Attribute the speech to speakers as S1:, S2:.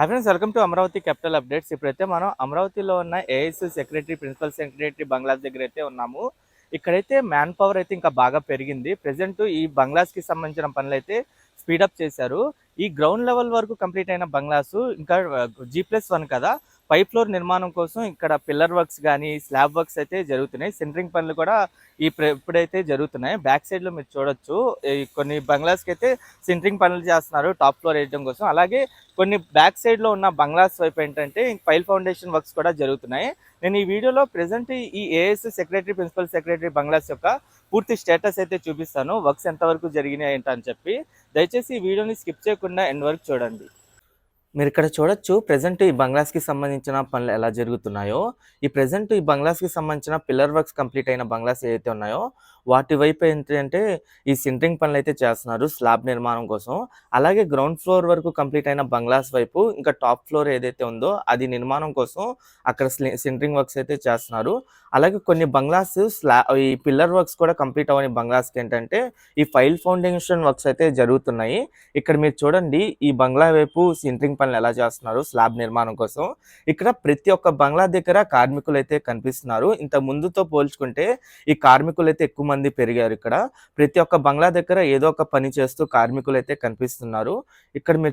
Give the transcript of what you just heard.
S1: Hi friends welcome to Amaravati capital updates. ఇప్పుడైతే మనం అమరావతిలో ఉన్న AS secretary principal secretary bungalows దగ్గర అయితే ఉన్నాము. ఇక్కడైతే మ్యాన్ పవర్ అయితే ఇంకా బాగా పెరిగింది. ప్రజెంట్ ఈ బంగ్లాస్కి సంబంధించిన పనులు అయితే స్పీడప్ చేశారు. ఈ గ్రౌండ్ లెవెల్ వరకు కంప్లీట్ అయిన బంగ్లాస్ ఇంకా జీ ప్లస్ వన్ కదా పై ఫ్లోర్ నిర్మాణం కోసం ఇక్కడ పిల్లర్ వర్క్స్ కానీ స్లాబ్ వర్క్స్ అయితే జరుగుతున్నాయి. సెంటరింగ్ పనులు కూడా ఈ ఇప్పుడైతే జరుగుతున్నాయి. బ్యాక్ సైడ్లో మీరు చూడొచ్చు. ఈ కొన్ని బంగ్లాస్కి అయితే సెంటరింగ్ పనులు చేస్తున్నారు టాప్ ఫ్లోర్ వేయడం కోసం. అలాగే కొన్ని బ్యాక్ సైడ్లో ఉన్న బంగ్లాస్ వైపు ఏంటంటే పైల్ ఫౌండేషన్ వర్క్స్ కూడా జరుగుతున్నాయి. నేను ఈ వీడియోలో ప్రజెంట్ ఈ AS secretary principal secretary bungalows యొక్క పూర్తి స్టేటస్ అయితే చూపిస్తాను. వర్క్స్ ఎంతవరకు జరిగినాయి ఏంటని చెప్పి. దయచేసి ఈ వీడియోని స్కిప్ చేయకుండా ఎండ్ వరకు చూడండి. మీరు ఇక్కడ చూడొచ్చు ప్రజెంట్ ఈ బంగ్లాస్కి సంబంధించిన పనులు ఎలా జరుగుతున్నాయో. ఈ ప్రజెంట్ ఈ బంగ్లాస్కి సంబంధించిన పిల్లర్ వర్క్స్ కంప్లీట్ అయిన బంగ్లాస్ ఏవైతే ఉన్నాయో వాటి వైపు ఏంటంటే ఈ సింటరింగ్ పనులు అయితే చేస్తున్నారు స్లాబ్ నిర్మాణం కోసం. అలాగే గ్రౌండ్ ఫ్లోర్ వరకు కంప్లీట్ అయిన బంగ్లాస్ వైపు ఇంకా టాప్ ఫ్లోర్ ఏదైతే ఉందో అది నిర్మాణం కోసం అక్కడ సింటరింగ్ వర్క్స్ అయితే చేస్తున్నారు. అలాగే కొన్ని బంగ్లాస్ స్లా ఈ పిల్లర్ వర్క్స్ కూడా కంప్లీట్ అవ్వని బంగ్లాస్కి ఏంటంటే ఈ ఫైల్ ఫౌండేషన్ వర్క్స్ అయితే జరుగుతున్నాయి. ఇక్కడ మీరు చూడండి ఈ బంగ్లా వైపు సింటరింగ్ పనులు ఎలా చేస్తున్నారు స్లాబ్ నిర్మాణం కోసం. ఇక్కడ ప్రతి ఒక్క బంగ్లా దగ్గర కార్మికులు అయితే కనిపిస్తున్నారు. ఇంత ముందుతో పోల్చుకుంటే ఈ కార్మికులు అయితే ఎక్కువ మంది పెరిగారు ఇక్కడ. ప్రతి ఒక్క బంగ్లా దగ్గర ఏదో ఒక పని చేస్తూ కార్మికులు అయితే కనిపిస్తున్నారు. ఇక్కడ మీరు